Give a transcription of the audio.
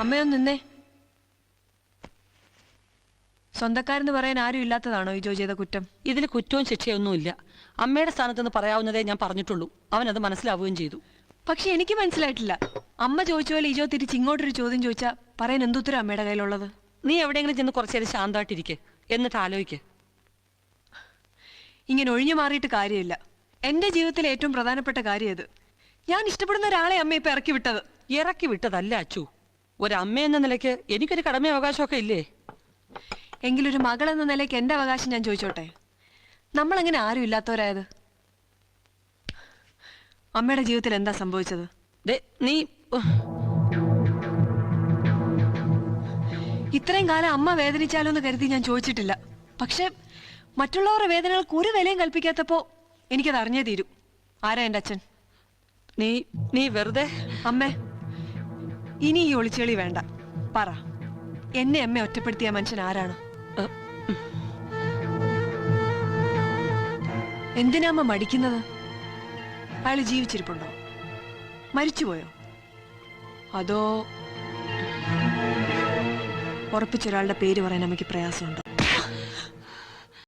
അമ്മയൊന്ന് നിന്നേ? സ്വന്തക്കാരെന്ന് പറയാൻ ആരും ഇല്ലാത്തതാണോ ഈ ജോ ചെയ്ത കുറ്റം? ഇതിൽ കുറ്റവും ശിക്ഷയൊന്നുമില്ല. അമ്മയുടെ സ്ഥാനത്ത് നിന്ന് പറയാവുന്നതേ ഞാൻ പറഞ്ഞിട്ടുള്ളൂ. അവനത് മനസ്സിലാവുകയും ചെയ്തു. പക്ഷെ എനിക്ക് മനസ്സിലായിട്ടില്ല. അമ്മ ചോദിച്ച പോലെ ഈജോ തിരിച്ച് ഇങ്ങോട്ടൊരു ചോദ്യം ചോദിച്ചാൽ പറയാൻ എന്തുത്തരം അമ്മയുടെ കയ്യിലുള്ളത്? നീ എവിടെയെങ്കിലും ചെന്ന് കുറച്ചു നേരം ശാന്തമായിട്ടിരിക്കെ. എന്നിട്ട് ആലോചിക്ക് ഇങ്ങനെ ഒഴിഞ്ഞു മാറിയിട്ട് കാര്യമില്ല. എന്റെ ജീവിതത്തിലെ ഏറ്റവും പ്രധാനപ്പെട്ട കാര്യം ഇത്. ഞാൻ ഇഷ്ടപ്പെടുന്ന ഒരാളെ അമ്മ ഇപ്പൊ ഇറക്കി വിട്ടത്. ഇറക്കി വിട്ടതല്ല അച്ചു. ഒരമ്മ എന്ന നിലയ്ക്ക് എനിക്കൊരു കടമ അവകാശമൊക്കെ ഇല്ലേ? എങ്കിലൊരു മകൾ എന്ന നിലയ്ക്ക് എന്റെ അവകാശം ഞാൻ ചോദിച്ചോട്ടെ? നമ്മളെങ്ങനെ ആരും ഇല്ലാത്തവരായത്? അമ്മയുടെ ജീവിതത്തിൽ എന്താ സംഭവിച്ചത്? നീ ഇത്രയും കാലം അമ്മ വേദനിച്ചാലോ എന്ന് കരുതി ഞാൻ ചോദിച്ചിട്ടില്ല. പക്ഷെ മറ്റുള്ളവരുടെ വേദനകൾക്ക് ഒരു വിലയും കൽപ്പിക്കാത്തപ്പോ എനിക്കത് അറിഞ്ഞേ തീരൂ. ആരാ എന്റെ അച്ഛൻ? നീ നീ വെറുതെ? അമ്മേ. ഇനി ഈ ഒളിച്ചെളി വേണ്ട പറ എന്നെ അമ്മ ഒറ്റപ്പെടുത്തിയ മനുഷ്യൻ ആരാണ് എന്തിനാ അമ്മ മടിക്കുന്നത് അയാൾ ജീവിച്ചിരിപ്പുണ്ടോ മരിച്ചുപോയോ അതോ ഉറപ്പിച്ചൊരാളുടെ പേര് പറയാൻ അമ്മയ്ക്ക് പ്രയാസമുണ്ടോ